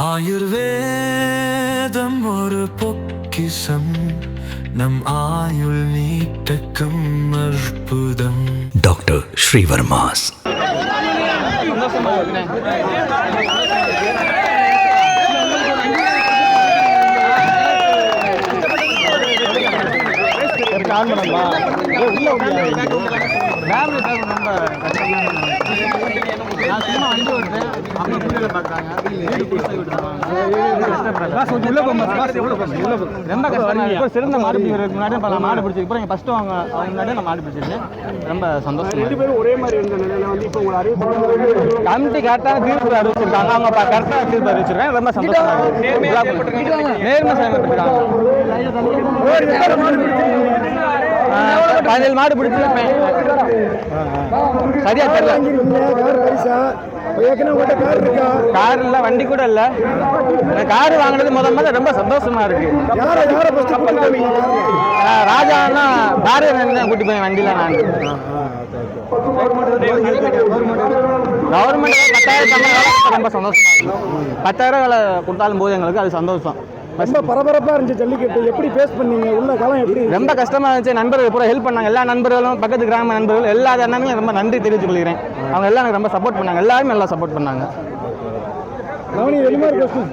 ஆயுர்வேதம் ஒரு பொக்கிசம் நம் ஆயுள் நீட்டக்கும் அற்புதம். டாக்டர் ஸ்ரீவர்மாஸ். நான் சும்மா வண்டி பார்க்குறாங்க ரொம்ப கஷ்டமா. இப்போ சிறந்த மாடு பிடிக்கிறதுக்கு முன்னாடி மாடு ஃபஸ்ட்டு அவங்க அவங்க முன்னாடி நான் மாடு பிடிச்சிருக்கேன். ரொம்ப சந்தோஷம் ரெண்டு பேரும் ஒரே மாதிரி இருந்த நிலையில வந்து இப்போ உங்களை அறிவிச்சு கமிட்டி கரெக்டான தீர்ப்பு அறிவிச்சிருக்காங்க அவங்க கரெக்டாக தீர்ப்பு அறிவிச்சிருக்காங்க ரொம்ப சந்தோஷமா நேர்மை செயல்பட்டுருக்காங்க. பதினேழு மாடு பிடிச்சிருப்பேன் சரியா தெரியல. கார் இல்ல வண்டி கூட இல்ல. கார் வாங்கினது முத முதல்ல ரொம்ப சந்தோஷமா இருக்கு. பாரதிய தான் கூட்டி போய் வண்டியில நான். கவர்மெண்ட் பத்தாயிரம் ரொம்ப சந்தோஷமா இருக்கு. பத்தாயிரம் வேலை கொடுத்தாலும் போது எங்களுக்கு அது சந்தோஷம். ரொம்ப பரபரப்பா இருந்துச்சு ஜல்லிக்கட்டு. எப்படி ஃபேஸ் பண்ணீங்க? உள்ள காலம் எப்படி ரொம்ப கஷ்டமா இருந்துச்சு. நண்பர்கள் பூரா ஹெல்ப் பண்ணாங்க. எல்லா நண்பர்களும் பக்கத்து கிராம நண்பர்கள் எல்லா அண்ணனும் ரொம்ப நன்றி தெரிவித்துக் கொள்கிறேன். அவங்க எல்லாம் எனக்கு ரொம்ப சப்போர்ட் பண்ணாங்க. எல்லாருமே நல்லா சப்போர்ட் பண்ணாங்க. கவனி வெளிமாறு கொஸ்டின்